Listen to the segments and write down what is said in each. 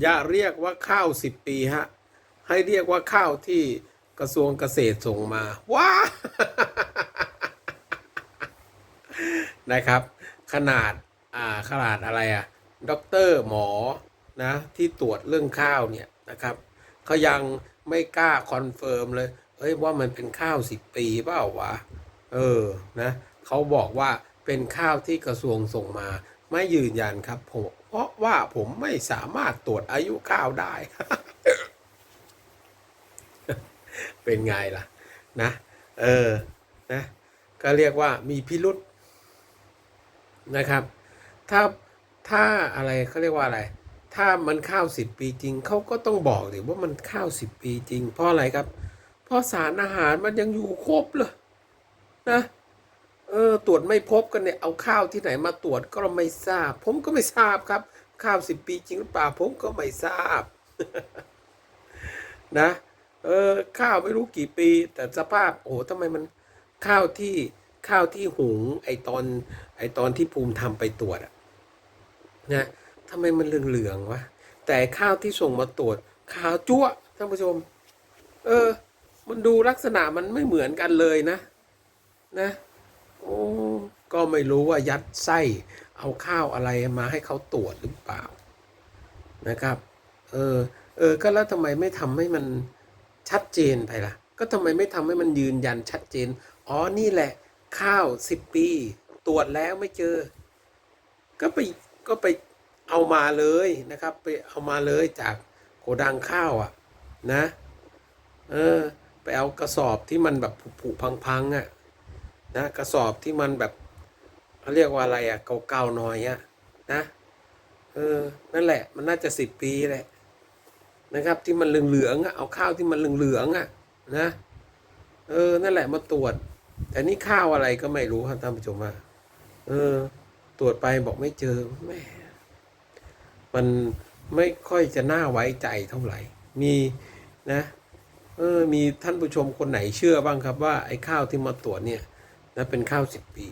อย่าเรียกว่าข้าวสิบปีฮะ ให้เรียกว่าข้าวที่กระทรวงเกษตรส่งมา ว้า นะครับ ขนาด อ่า ขนาดอะไรอะด็อกเตอร์หมอ นะ ที่ตรวจเรื่องข้าวเนี่ยนะครับ เขายังไม่กล้าคอนเฟิร์มเลย เอ้ย ว่ามันเป็นข้าวสิบปีเปล่าวะ เออ นะ เขาบอกว่าเป็นข้าวที่กระทรวงส่งมา ไม่ยืนยันครับผมเพราะว่าผมไม่สามารถตรวจอายุข้าวได้ เป็นไงล่ะ นะ เออ นะ ก็เรียกว่ามีพิรุษนะครับ ถ้าถ้าอะไรเขาเรียกว่าอะไร ถ้ามันข้าวสิบปีจริงเขาก็ต้องบอกดิว่ามันข้าวสิบปีจริง เพราะอะไรครับ เพราะสารอาหารมันยังอยู่ครบเลยนะ เออตรวจไม่พบกันเนี่ยเอาข้าวที่ไหนมาตรวจก็ไม่ทราบ ผมก็ไม่ทราบครับ ข้าวสิบปีจริงหรือเปล่าผมก็ไม่ทราบ นะ เออข้าวไม่รู้กี่ปี แต่สภาพ โอ้โหทำไมมันข้าวที่ข้าวที่หุงไอตอนไอตอนที่ภูมิทำไปตรวจอะนะทำไมมันเหลืองๆวะแต่ข้าวที่ส่งมาตรวจขาวจั๊วท่านผู้ชม เออ มันดูลักษณะมันไม่เหมือนกันเลยนะ นะ โอ้ก็ไม่รู้ว่ายัดไส้เอาข้าวอะไรมาให้เขาตรวจหรือเปล่านะครับ เออ เออ ก็แล้วทำไมไม่ทำให้มันชัดเจนไปล่ะ ก็ทำไมไม่ทำให้มันยืนยันชัดเจน อ๋อ นี่แหละ ข้าวสิบปี ตรวจแล้วไม่เจอ ก็ไป ก็ไปเอามาเลยนะครับ ไปเอามาเลยจากโกดังข้าวอะ นะ เออ ไปเอากระสอบที่มันแบบผุพังๆอะ นะกระสอบที่มันแบบเขาเรียกว่าอะไรอะเก่าๆหน่อยอะนะเออนั่นแหละ มันน่าจะสิบปีแหละนะครับ ที่มันเหลืองๆอะเอาข้าวที่มันเหลืองๆอะนะเออนั่นแหละมาตรวจ แต่นี่ข้าวอะไรก็ไม่รู้ครับท่านผู้ชมว่าเออ ตรวจไปบอกไม่เจอแม่มันไม่ค่อยจะน่าไว้ใจเท่าไหร่ มีนะ เออ มีท่านผู้ชมคนไหนเชื่อบ้างครับว่าไอ้ข้าวที่มาตรวจเนี่ย นะเป็นข้าวสิบปี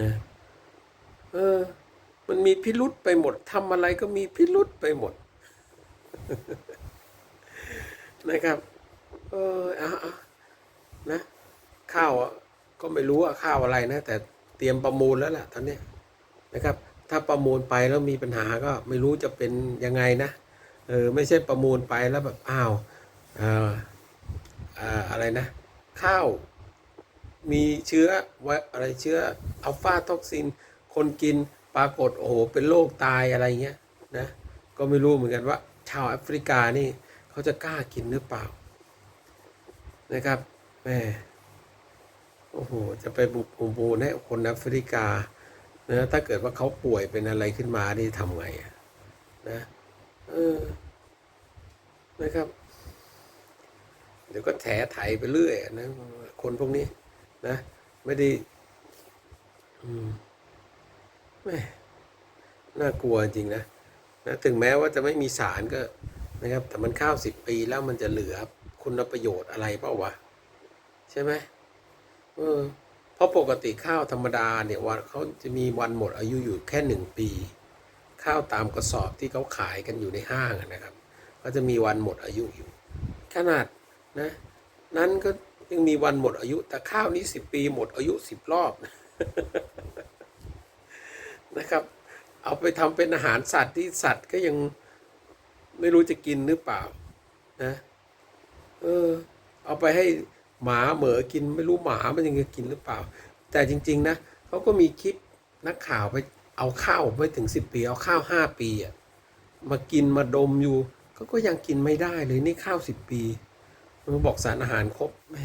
นะเออ มันมีพิรุษไปหมดทำอะไรก็มีพิรุษไปหมด นะครับ เออเอาเอานะ ข้าวอะก็ไม่รู้ว่าข้าวอะไรนะ แต่เตรียมประมูลแล้วล่ะตอนเนี้ยนะครับ ถ้าประมูลไปแล้วมีปัญหาก็ไม่รู้จะเป็นยังไงนะเออไม่ใช่ประมูลไปแล้วแบบอ้าวอ่าอ่าอะไรนะ ข้าว มีเชื้อวอะไรเชื้ออัลฟาท็อกซิน คนกินปรากฏโอ้โหเป็นโรคตายอะไรเงี้ยนะก็ไม่รู้เหมือนกันว่า ชาวแอฟริกานี่เขาจะกล้ากินหรือเปล่านะครับแม่โอ้โหจะไปบุกบูนให้คนแอฟริกานะถ้าเกิดว่าเขาป่วยเป็นอะไรขึ้นมานี่ทำไงอะนะเออนะครับ เดี๋ยวก็แถไถไปเรื่อยนะ คนพวกนี้ นะไม่ได้อืมแม่น่ากลัวจริงนะนะถึงแม้ว่าจะไม่มีสารก็นะครับ แต่มันข้าวสิบปีแล้วมันจะเหลือคุณประโยชน์อะไรเปล่าวะ ใช่ไหมเออเพราะปกติข้าวธรรมดาเนี่ยวันเขาจะมีวันหมดอายุอยู่แค่หนึ่งปี ข้าวตามกระสอบที่เขาขายกันอยู่ในห้างนะครับ ก็จะมีวันหมดอายุอยู่ ขนาดนะ นั้นก็ ยังมีวันหมดอายุ แต่ข้าวนี้สิบปีหมดอายุสิบรอบนะครับ เอาไปทำเป็นอาหารสัตว์ที่สัตว์ก็ยังไม่รู้จะกินหรือเปล่า นะ เออ เอาไปให้หมาเหมอกินไม่รู้หมามันยังจะกินหรือเปล่า แต่จริง ๆ นะเขาก็มีคลิปนักข่าวไปเอาข้าวไม่ถึงสิบปี เอาข้าวห้าปีอะมากินมาดมอยู่เขาก็ยังกินไม่ได้เลยนี่ข้าวสิบปีมันบอกสารอาหารครบแม่